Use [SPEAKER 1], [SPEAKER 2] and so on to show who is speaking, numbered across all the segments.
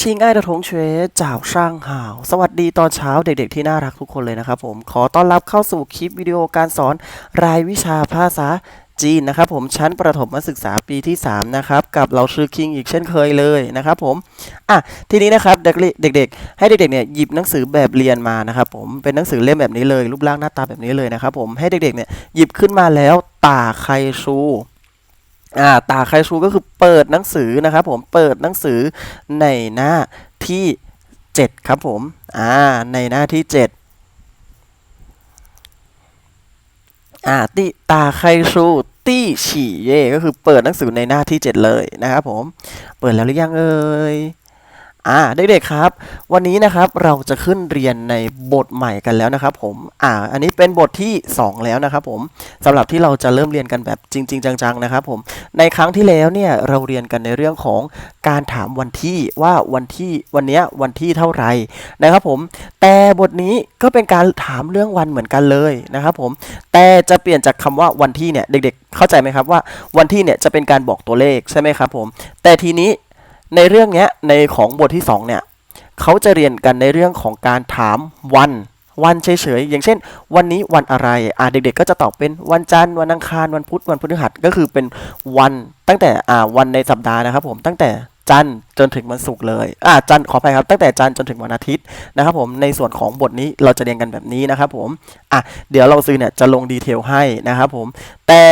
[SPEAKER 1] ชิงไอ้ระทงเชจ่าวช่างหาว สวัสดีตอนเช้าเด็กๆที่น่ารักทุกคนเลยนะครับผม ขอต้อนรับเข้าสู่คลิปวิดีโอการสอนรายวิชาภาษาจีนนะครับผมชั้นประถมศึกษาปีที่ 3 นะครับ กับเราชื่อคิงอีกเช่นเคยเลยนะครับผมอะทีนี้นะครับเด็กๆ ให้เด็กๆเนี่ยหยิบหนังสือแบบเรียนมานะครับผมเป็นหนังสือเล่มแบบนี้เลย รูปร่างหน้าตาแบบนี้เลยนะครับผมให้เด็กๆเนี่ยหยิบขึ้นมาแล้วตาใครชู อ่าตาไคชูก็คือเปิดหนังสือนะครับผมเปิดหนังสือในหน้าที่ 7 ครับผมอ่าในหน้าที่ 7อ่าติตาไคชูตี้ฉี่เย่ก็คือเปิดหนังสือในหน้าที่ 7 เลยนะครับผมเปิดแล้วหรือยังเอ่ย อ่าเด็กๆครับ วันนี้นะครับเราจะขึ้นเรียนในบทใหม่กันแล้วนะครับผมอ่าอันนี้เป็นบทที่ 2 แล้วนะครับผมสำหรับที่เราจะเริ่มเรียนกันแบบจริง ๆ จังๆนะครับผมในครั้งที่แล้วเนี่ยเราเรียนกันในเรื่องของการถามวันที่ว่าวันที่วันเนี้ยวันที่เท่าไหร่นะครับผมแต่บทนี้ก็เป็นการถามเรื่องวันเหมือนกันเลยนะครับผมแต่จะเปลี่ยนจากคำว่าวันที่เนี่ยเด็กๆ เข้าใจไหมครับว่าวันที่เนี่ยจะเป็นการบอกตัวเลขใช่ไหมครับผมแต่ทีนี้ ในเรื่องนี้ในของบทที่สองเนี่ยเขาจะเรียนกันในเรื่องของการถามวันวันเฉยๆอย่างเช่น วันนี้วันอะไรอ่าเด็กๆ ก็จะตอบเป็นวันจันทร์วันอังคารวันพุธวันพฤหัสก็คือเป็นวันตั้งแต่อ่าวันในสัปดาห์นะครับ ผมตั้งแต่จันทร์จนถึงวันศุกร์เลยอ่าจันทร์ขอไปครับ ตั้งแต่จันทร์จนถึงวันอาทิตย์นะครับ ผมในส่วนของบทนี้เราจะเรียนกันแบบนี้นะครับ ผมอะเดี๋ยวเราซื้อเนี่ยจะลงดีเทลให้นะครับ ผมแต่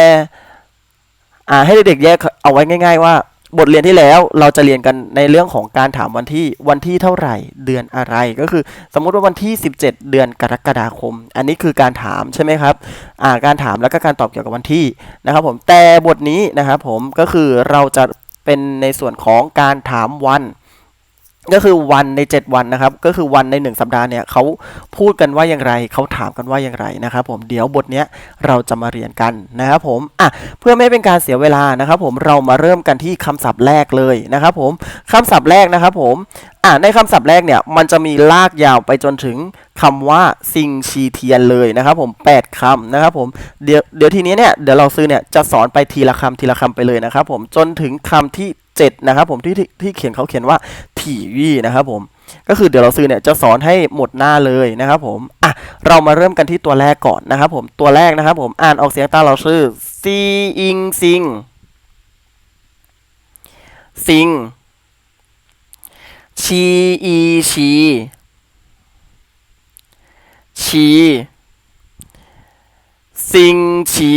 [SPEAKER 1] อ่าให้เด็กๆแยกเอาไว้ง่าย ๆ ว่า บทเรียนที่แล้วเราจะเรียนกันในเรื่องของการถามวันที่วันที่เท่าไหร่เดือนอะไรก็คือ สมมุติว่าวันที่ 17 เดือนกรกฎาคม อันนี้คือการถามใช่ไหมครับอ่าการถามแล้วก็การตอบเกี่ยวกับวันที่นะครับผมแต่บทนี้นะครับผมก็คือเราจะเป็นในส่วนของการถามวัน ก็คือวันใน 7 วันนะครับ ก็คือวันใน 1 สัปดาห์เนี่ยเขาพูดกันว่าอย่างไรเขาถามกันว่าอย่างไรนะครับผมเดี๋ยวบทเนี้ยเราจะมาเรียนกันนะครับผมอะเพื่อไม่เป็นการเสียเวลานะครับผมเรามาเริ่มกันที่คำศัพท์แรกเลยนะครับผมคำศัพท์แรกนะครับผมอะในคำศัพท์แรกเนี่ยมันจะมีลากยาวไปจนถึงคำว่าซิงชีเทียนเลยนะครับผม8คำนะครับผมเดี๋ยวเดี๋ยวทีนี้เนี่ยเดี๋ยวเราซื้อเนี่ยจะสอนไปทีละคำทีละคำไปเลยนะครับผมจนถึงคำที่ 7นะครับผมที่ที่ที่เขียนเขาเขียนว่าถี่วี่นะครับผมก็คือเดี๋ยวเราซื้อเนี่ยจะสอนให้หมดหน้าเลยนะครับผมอะเรามาเริ่มกันที่ตัวแรกก่อนนะครับผมตัวแรกนะครับผมอ่านออกเสียงตามเราชื่อซีอิงซิงซิงชีอีชีชีซิงชี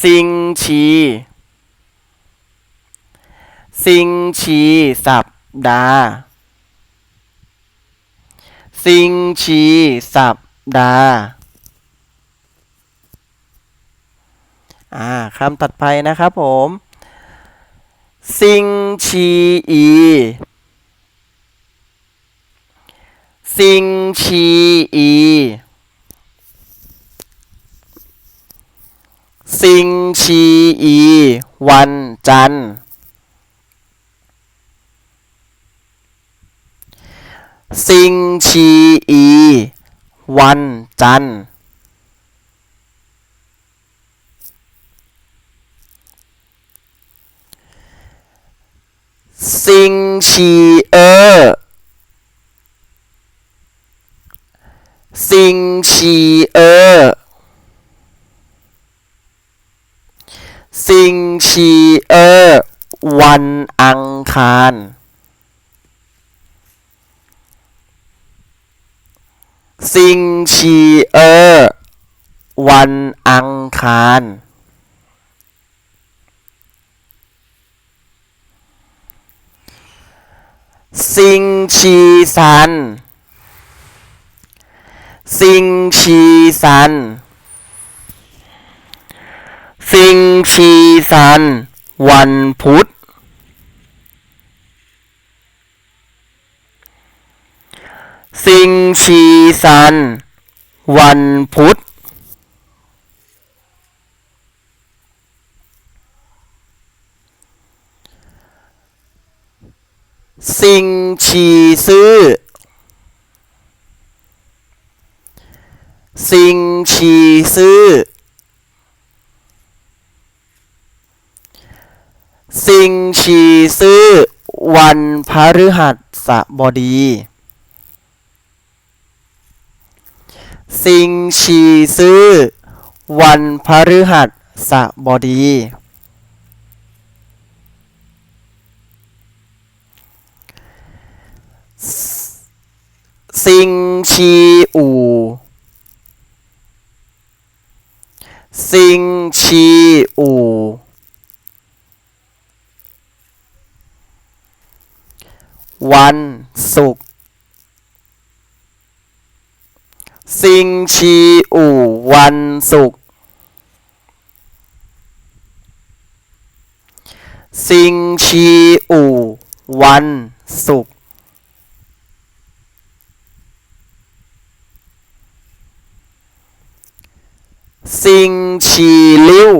[SPEAKER 1] ซิงชี ซิงชีสัปดาห์ซิงชีสัปดาห์อ่าคำตัดไปนะครับผมซิงชีอีซิงชีอีซิงชีอี วันจันทร์ ซิงชีอี วันจันทร์ซิงชีเออซิงชีเออซิงชีเออวันอังคาร ซิงชีเออร์วันอังคาร ซิงชีซัน ซิงชีซัน ซิงชีซัน วันพุธ ซิงชีซัน วันพุธซิงชีซื่อซิงชีซื่อซิงชีซื่อวันพฤหัสบดี ซิงชีซื่อวันพฤหัสบดี ซิงชีอู่ ซิงชีอู่ วันศุกร์ ซิงชีอู่วันศุกร์ซิงชีอู่วันศุกร์ซิงชีลิ้ว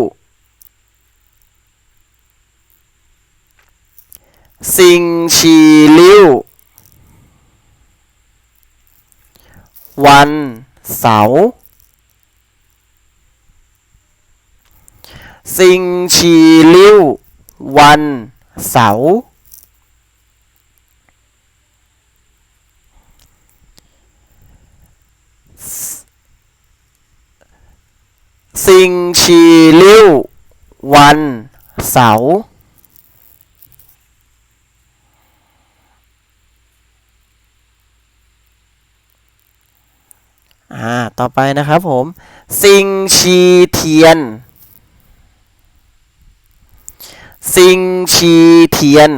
[SPEAKER 1] ซิงชีลิ้ววัน เสา ซิงชีลิ้ว วันเสาร์ซิงชีลิ้ว วันเสาร์ อ่า ต่อไปนะครับผม ซิงชีเทียน ซิงชีเทียน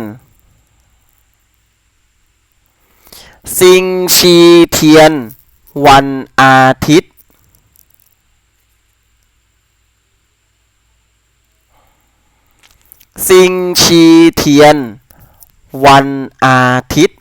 [SPEAKER 1] ซิงชีเทียน วันอาทิตย์ ซิงชีเทียน วันอาทิตย์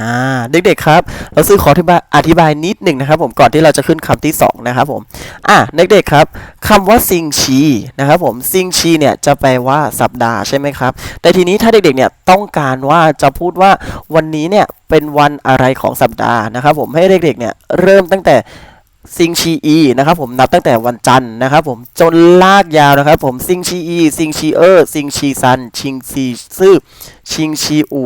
[SPEAKER 1] อ่าเด็กๆครับเราซื้อขออธิบายอธิบายนิดหนึ่งนะครับ ผมก่อนที่เราจะขึ้นคำที่สองนะครับผมอะเด็กๆครับคำว่าซิงชีนะครับผมซิงชีเนี่ยจะแปลว่าสัปดาห์ใช่ไหมครับ แต่ทีนี้ถ้าเด็กๆเนี่ยต้องการว่าจะพูดว่าวันนี้เนี่ยเป็นวันอะไรของสัปดาห์นะครับผมให้เด็กๆเนี่ยเริ่มตั้งแต่ ซิงชีอีนะครับผมนับตั้งแต่วันจันทร์นะครับผมจนลากยาวนะครับผมซิงชีอีซิงชีเออร์ซิงชีซันชิงชีซื่อชิงชีอู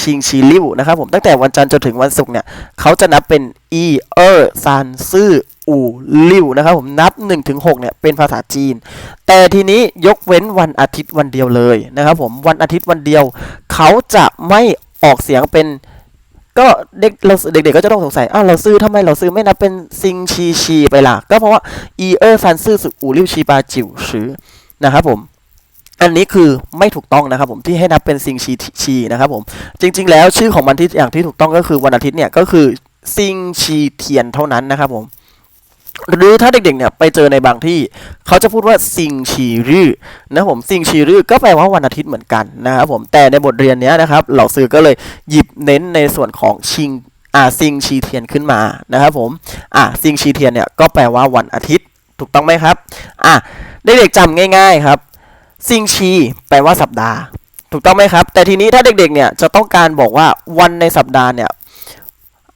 [SPEAKER 1] ชิงชีลิวนะครับผมตั้งแต่วันจันทร์จนถึงวันศุกร์เนี่ยเขาจะนับเป็นอีเออร์ซันซื่ออูลิวนะครับผมนับ1ถึง6เนี่ยเป็นภาษาจีน แต่ทีนี้ยกเว้นวันอาทิตย์วันเดียวเลยนะครับผมวันอาทิตย์วันเดียว เขาจะไม่ออกเสียงเป็น ก็เด็กเราเด็กๆก็จะต้องสงสัยอ้าวเราซื้อทำไมเราซื้อไม่นับเป็นซิงชีชีไปล่ะ ก็เพราะว่าอีเออร์ซันซื่อสุอูริวชีปาจิวชื้อนะครับผมอันนี้คือไม่ถูกต้องนะครับผมที่ให้นับเป็นซิงชีชีนะครับผมจริง ๆ แล้วชื่อของมันที่อย่างที่ถูกต้องก็คือวันอาทิตย์เนี่ยก็คือซิงชีเทียนเท่านั้นนะครับผม หรือถ้าเด็กๆเนี่ยไปเจอในบางที่ เขาจะพูดว่าซิงชีรื่อนะผมซิงชีรื่อก็แปลว่าวันอาทิตย์เหมือนกันนะครับผมแต่ในบทเรียนนี้นะครับเหล่าซื้อก็เลยหยิบเน้นในส่วนของชิงอ่าซิงชีเทียนขึ้นมานะครับผมอ่าซิงชีเทียนเนี่ยก็แปลว่าวันอาทิตย์ถูกต้องไหมครับอ่าเด็กๆจำง่าย ๆครับซิงชีแปลว่าสัปดาห์ ถูกต้องไหมครับ แต่ทีนี้ถ้าเด็กๆเนี่ยจะต้องการบอกว่าวันในสัปดาห์เนี่ย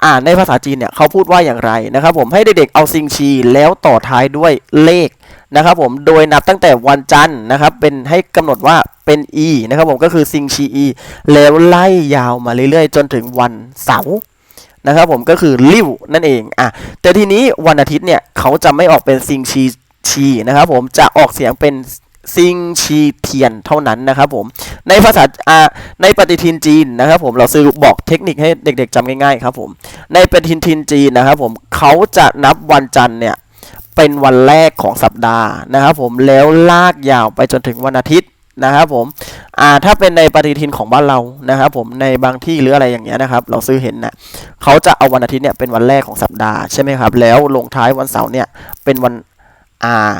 [SPEAKER 1] อ่านในภาษาจีนเนี่ยเขาพูดว่าอย่างไรนะครับผมให้เด็กๆเอาซิงชีแล้วต่อท้ายด้วยเลขนะครับผมโดยนับตั้งแต่วันจันทร์นะครับเป็นให้กำหนดว่าเป็น e นะครับผมก็คือซิงชี e แล้วไล่ยาวมาเรื่อยๆ จนถึงวันเสาร์นะครับผมก็คือริ้วนั่นเองอะแต่ทีนี้วันอาทิตย์เนี่ยเขาจะไม่ออกเป็นซิงชีชีนะครับผมจะออกเสียงเป็น ซิงชีเทียนเท่านั้นนะครับผมในภาษาอาในปฏิทินจีนนะครับผมเราซื้อบอกเทคนิคให้เด็ก ๆจำง่ายๆครับผมในปฏิทินจีนนะครับผมเขาจะนับวันจันทร์เนี่ยเป็นวันแรกของสัปดาห์นะครับผมแล้วลากยาวไปจนถึงวันอาทิตย์นะครับผมอ่าถ้าเป็นในปฏิทินของบ้านเรานะครับผมในบางที่หรืออะไรอย่างเงี้ยนะครับ เราซื้อเห็นนะเขาจะเอาวันอาทิตย์เนี่ยเป็นวันแรกของสัปดาห์ใช่ไหมครับแล้วลงท้ายวันเสาร์เนี่ยเป็นวันอ่า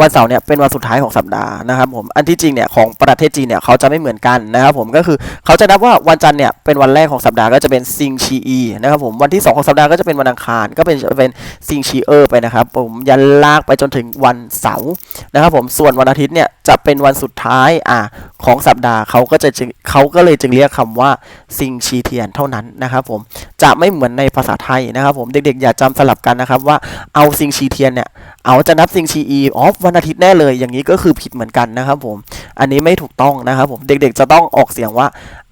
[SPEAKER 1] วันเสาร์เนี่ยเป็นวันสุดท้ายของสัปดาห์นะครับผมอันที่จริงเนี่ยของประเทศจีนเนี่ยเขาจะไม่เหมือนกันนะครับผมก็คือเขาจะนับว่าวันจันทร์เนี่ยเป็นวันแรกของสัปดาห์ก็จะเป็นซิงชีอีนะครับผมวันที่ 2 ของสัปดาห์ก็จะเป็นวันอังคารก็เป็นเป็นซิงชีเออร์ไปนะครับผมยันลากไปจนถึงวันเสาร์นะครับผมส่วนวันอาทิตย์เนี่ยจะเป็นวันสุดท้ายอ่าของสัปดาห์เขาก็จะจเขาก็เลยจึงเรียกคำว่าซิงชีเทียนเท่านั้นนะครับผมจะไม่เหมือนในภาษาไทยนะครับผมเด็กๆอย่าจำสลับกันนะครับว่าเอาซิงชีเทียนเนี่ยเอาจะนับซิงชีอีอ๋อวันอาทิตย์แน่เลย อย่างนี้ก็คือผิดเหมือนกันนะครับผมอันนี้ไม่ถูกต้องนะครับผมเด็กๆจะต้องออกเสียงว่า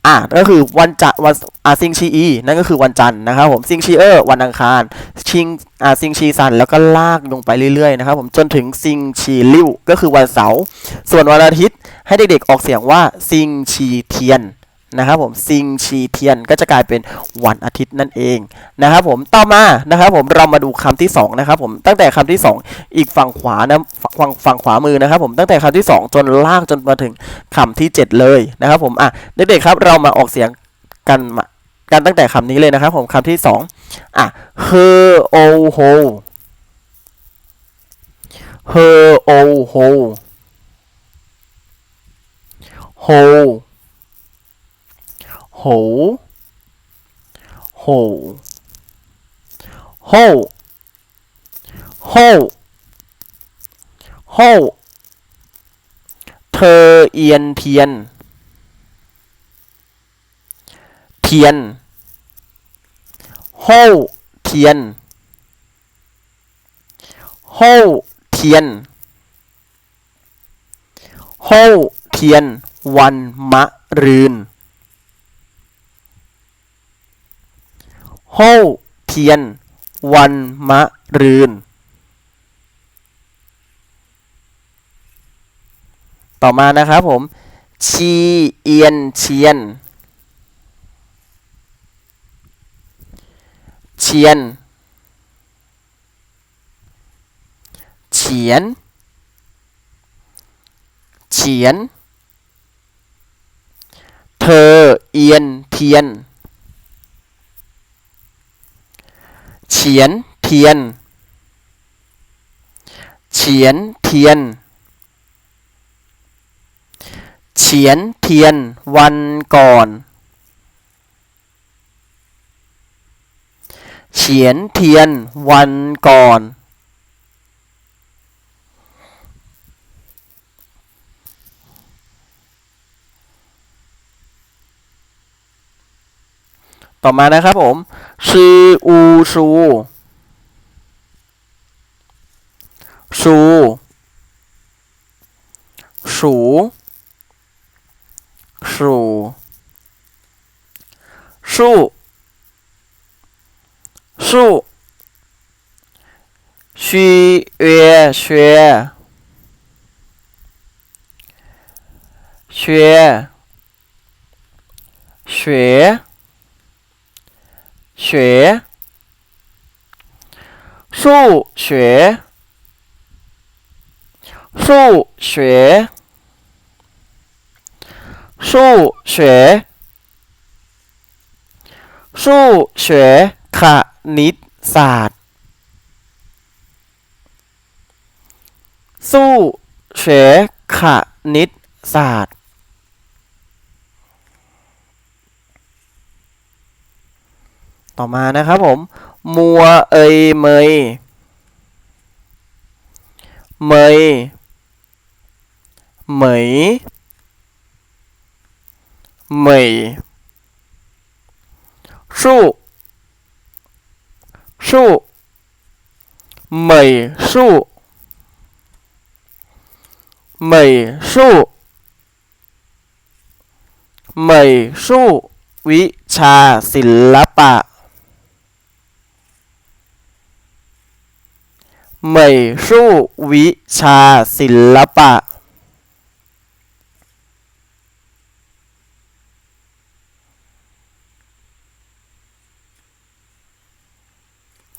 [SPEAKER 1] อ่าก็คือวันจะวันอาซิงชีอีนั่นก็คือวันจันทร์นะครับผมซิงชีเออร์วันอังคารชิงอ่าซิงชีซันแล้วก็ลากลงไปเรื่อยๆนะครับผมจนถึงซิงชีลิวก็คือวันเสาร์ส่วนวันอาทิตย์ให้เด็กๆออกเสียงว่าซิงชีเทียน นะครับผมซิงชีเทียนก็จะกลายเป็นวันอาทิตย์นั่นเองนะครับผมต่อมานะครับผมเรามาดูคำที่สองนะครับผมตั้งแต่คำที่สองอีกฝั่งขวานะฝั่งฝั่งขวามือนะครับผมตั้งแต่คำที่สองจนลากจนมาถึงคำที่เจ็ดเลยนะครับผมอะเด็กๆครับเรามาออกเสียงกันมากันตั้งแต่คำนี้เลยนะครับผมคำที่สองอะ her o ho her o ho ho ho ho ho ho ho เธอเอียนเทียน เทียนโฮเทียนโฮเทียนโฮเทียน วันมะรืน โฮเทียน วันมะรืน ต่อมานะครับผม ชีเอียนเชียน เชียน เฉียน เฉียน เธอเอียนเทียน เฉียนเทียน เฉียนเทียน เฉียนเทียน วันก่อน เฉียนเทียน วันก่อน ต่อมานะครับผมซีอูซูซูสูสูสูสูชีเย่เชื่อเชื่อ学学数学数学数学数学คณิตศาสตร์สู้เฉขณิตศาสตร์ ต่อมานะครับผม มัวเอยเมย เมย เหมย เหมย สู้ สู้ เหมย สู้ เหมย สู้ เหมย สู้ วิชาศิลปะ เหมยสู้วิชาศิลปะ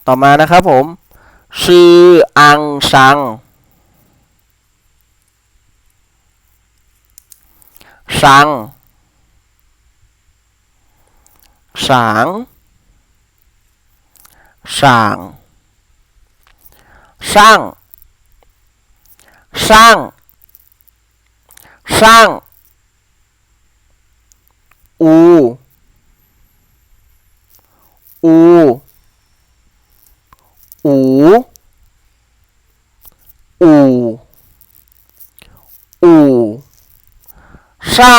[SPEAKER 1] ต่อมานะครับผม ชื่ออังชังชังฉางช่างาง ช่างช่างอูอูอูอูอูช่า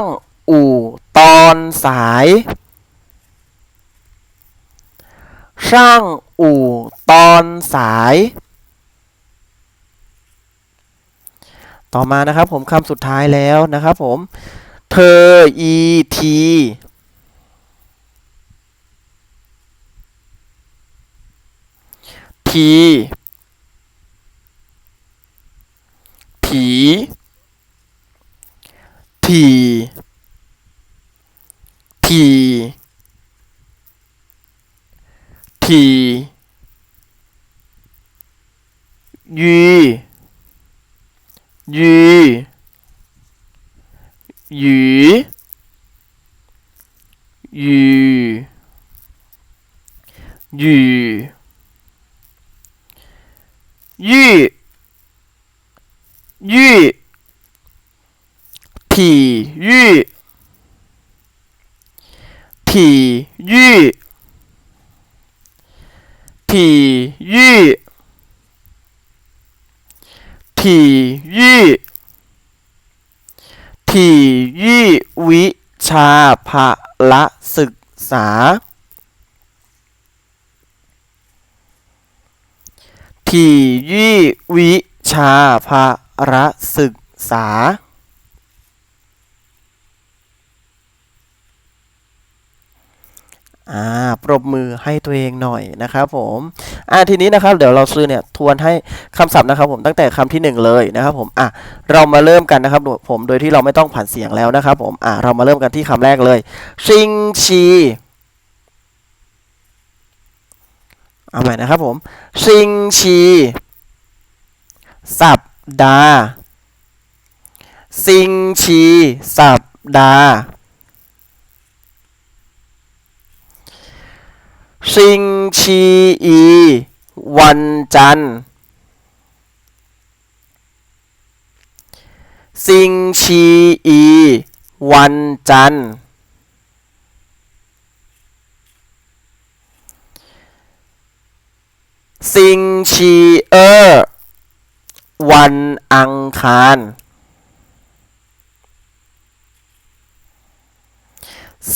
[SPEAKER 1] ง อู่ตอนสาย ช่างอู่ตอนสาย ต่อมานะครับผมคำสุดท้ายแล้วนะครับผมเธออีทีทีผี ทีที ทียียีหยีหยีหยียี่ยี่ถี่ ยี่ถี่ยี่ถี่ยี่ถี่ยี่ถี่ยี่วิชาภาละศึกษาถี่ยี่วิชาภาระศึกษา อ่าปรบมือให้ตัวเองหน่อยนะครับผมอ่าทีนี้นะครับเดี๋ยวเราซื้อเนี่ยทวนให้คำศัพท์นะครับผมตั้งแต่คำที่หนึ่งเลยนะครับผมอะเรามาเริ่มกันนะครับผมโดยที่เราไม่ต้องผ่านเสียงแล้วนะครับผมอะเรามาเริ่มกันที่คำแรกเลยชิงชีเอาใหม่นะครับผมชิงชีสัปดาห์ซิงชีสัปดาห์ ซิงชีอี วันจันทร์ซิงชีอี วันจันทร์ซิงชีเออร์วันอังคาร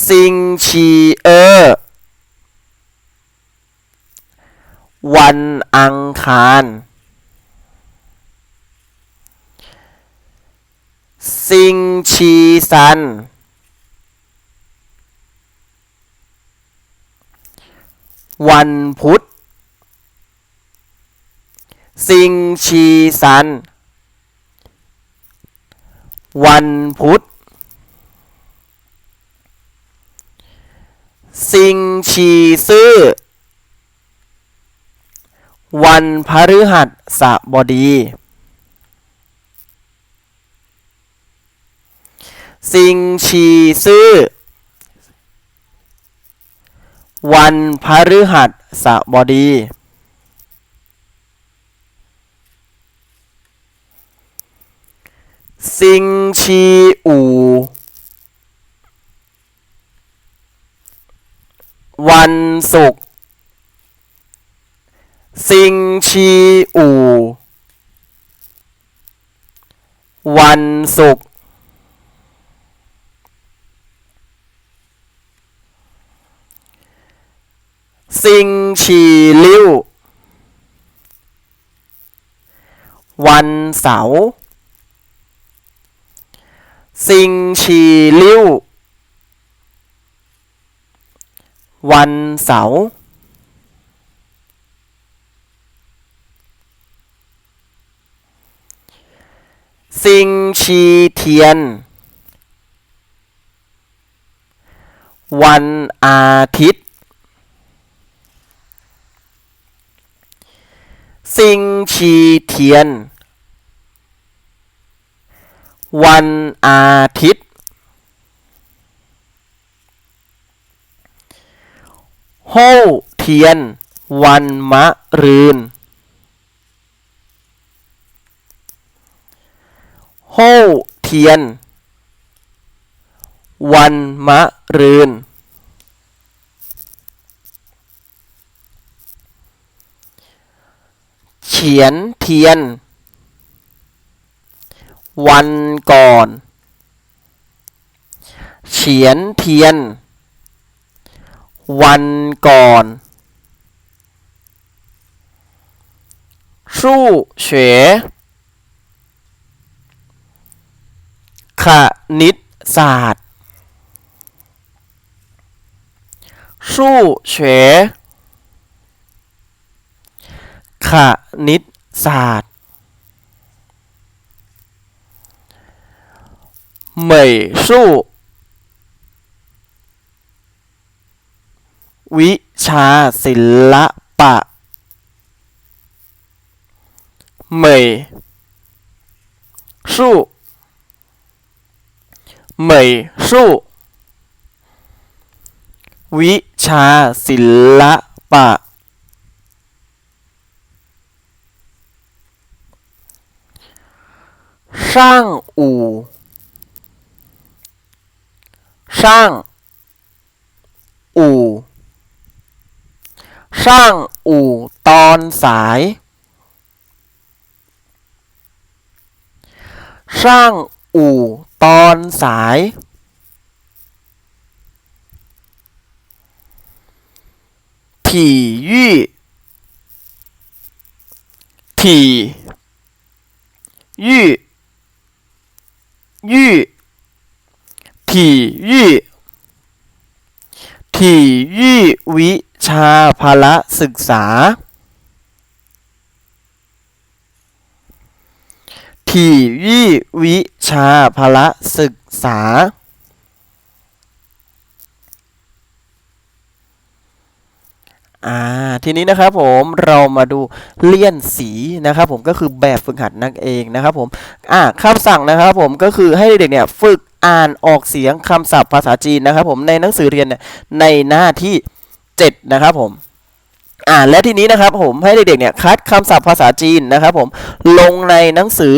[SPEAKER 1] ซิงชีเออร์ วันอังคาร ซิงชีซัน วันพุธ ซิงชีซัน วันพุธ ซิงชีซื่อ วันพฤหัสบดี ซิงชีซื่อ วันพฤหัสบดี ซิงชีอู่ วันศุกร์ ซิงชีอู่วันศุกร์ซิงชีลิ้ววันเสาร์ซิงชีลิ้ววันเสาร์ ซิงชีเทียน วันอาทิตย์ ซิงชีเทียน วันอาทิตย์โฮเทียน วันมะรืน โฮเทียน วันมะรืน เฉียนเทียน วันก่อน เฉียนเทียน วันก่อนสู้เคณิตศาสตร์สู้เฉคณิตศาสตร์เหมยสู้วิชาศิลปะเห มยสู้เหมยสู้วิชาศิลปะช่างอู่ช่างอู่ช่างอู่ตอนสายช่างอู่ ตอนสาย ถี่ยี่ถี่ยี่ยี่ถี่ยี่ถี่ยี่วิชาพละศึกษา ถี่ยี่วิชาพละศึกษา อ่า ทีนี้นะครับผมเรามาดูเลี่ยนสีนะครับผมก็คือแบบฝึกหัดนั่นเองนะครับผมอ่าคำสั่งนะครับผมก็คือให้เด็กเนี่ยฝึกอ่านออกเสียงคำศัพท์ภาษาจีนนะครับผมในหนังสือเรียนเนี่ยในหน้าที่ 7 นะครับผม อ่าและทีนี้นะครับผมให้เด็กๆเนี่ยคัดคำศัพท์ภาษาจีนนะครับผมลงในหนังสือ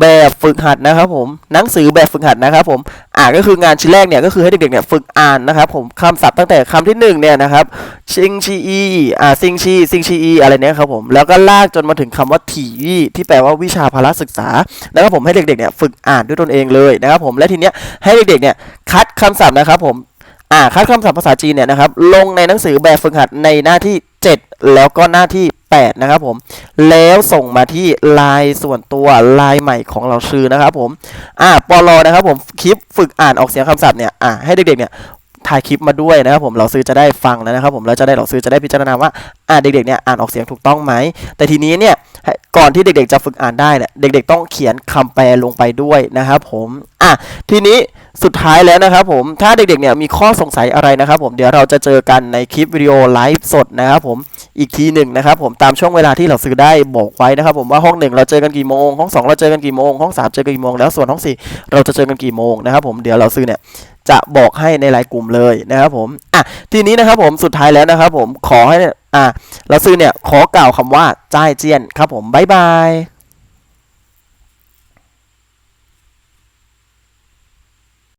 [SPEAKER 1] แบบฝึกหัดนะครับผมหนังสือแบบฝึกหัดนะครับผมอ่าก็คืองานชิ้นแรกเนี่ยก็คือให้เด็กๆเนี่ยฝึกอ่านนะครับผมคำศัพท์ตั้งแต่คำที่หนึ่งเนี่ยนะครับชิงชีอีอ่าซิงชีซิงชีอีอะไรเนี่ยครับผมแล้วก็ลากจนมาถึงคำว่าถี่ยี่ที่แปลว่าวิชาพละศึกษานะครับผมให้เด็กๆเนี่ยฝึกอ่านด้วยตนเองเลยนะครับผมและทีเนี้ยให้เด็กๆเนี่ยคัดคำศัพท์นะครับผม อ่าคัดคำศัพท์ภาษาจีนเนี่ยนะครับลงในหนังสือแบบฝึกหัดในหน้าที่ 7 แล้วก็หน้าที่ 8 นะครับผม แล้วส่งมาที่ไลน์ส่วนตัวไลน์ใหม่ของเราชื่อนะครับผมอ่าปลอนะครับผมคลิปฝึกอ่านออกเสียงคำศัพท์เนี่ยอ่าให้เด็กๆเนี่ยถ่ายคลิปมาด้วยนะครับผมเราซื้อจะได้ฟังแล้วนะครับผมแล้วจะได้เราซื้อจะได้พิจารณาว่าอ่าเด็กๆเนี่ยอ่านออกเสียงถูกต้องไหม แต่ทีนี้เนี่ยก่อนที่เด็กๆจะฝึกอ่านได้เนี่ยเด็กๆต้องเขียนคำแปลลงไปด้วยนะครับผมอะทีนี้ สุดท้ายแล้วนะครับผมถ้าเด็กๆเนี่ยมีข้อสงสัยอะไรนะครับผมเดี๋ยวเราจะเจอกันในคลิปวิดีโอไลฟ์สดนะครับผมอีกทีหนึ่งนะครับผมตามช่วงเวลาที่เราซื้อได้บอกไว้นะครับผมว่าห้องหนึ่งเราเจอกันกี่โมงห้องสองเราเจอกันกี่โมงห้องสามเจอกันกี่โมงแล้วส่วนห้องสี่เราจะเจอกันกี่โมงนะครับผมเดี๋ยวเราซื้อเนี่ยจะบอกให้ในไลน์กลุ่มเลยนะครับผมอะทีนี้นะครับผมสุดท้ายแล้วนะครับผมขอให้อะเราซื้อเนี่ยขอกล่าวคำว่าจ้ายเจียนครับผมบ๊ายบาย